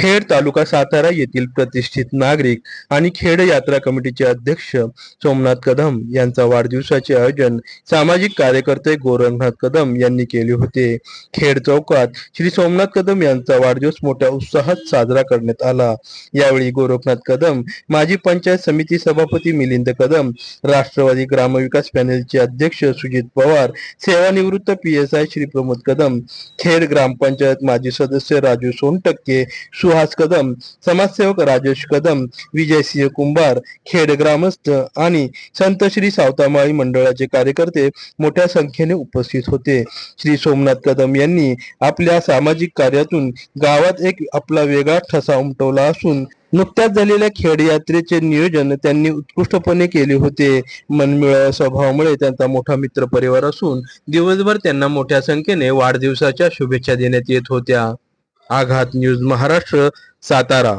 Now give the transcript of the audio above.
खेड तालुका सातारा येथील प्रतिष्ठित नागरिक आणि खेड यात्रा कमिटीचे अध्यक्ष सोमनाथ कदम यांचा वाढदिवसाचे आयोजन सामाजिक कार्यकर्ते गोरखनाथ कदम यांनी केले होते. खेड चौकात श्री सोमनाथ कदम यांचा वाढदिवस मोठ्या उत्साहात साजरा करण्यात आला. यावेळी गोरखनाथ कदम माजी पंचायत समिती सभापती मिलिंद कदम राष्ट्रवादी ग्रामविकास पॅनेलचे अध्यक्ष सुजित पवार सेवानिवृत्त P S I Shri Pramod Kadam Khed ग्रामपंचायत माजी सदस्य राजू सोनटक्के सुहास कदम समाजसेवक राजेश कदम विजयसिंह कुंभार खेड ग्रामस्थ आणि संत श्री सावतामाळी मंडळाचे कार्यकर्ते मोठ्या संख्येने उपस्थित होते. श्री सोमनाथ कदम यांनी आपल्या सामाजिक कार्यातून गावात एक आपला वेगळा ठसा उमटवला असून नुकत्याच झालेल्या खेड यात्रेचे नियोजन त्यांनी उत्कृष्टपणे केले होते. मनमिळाव्या स्वभावामुळे त्यांचा मोठा मित्र परिवार असून दिवसभर त्यांना मोठ्या संख्येने वाढदिवसाच्या शुभेच्छा देण्यात येत होत्या. आघात न्यूज महाराष्ट्र सातारा.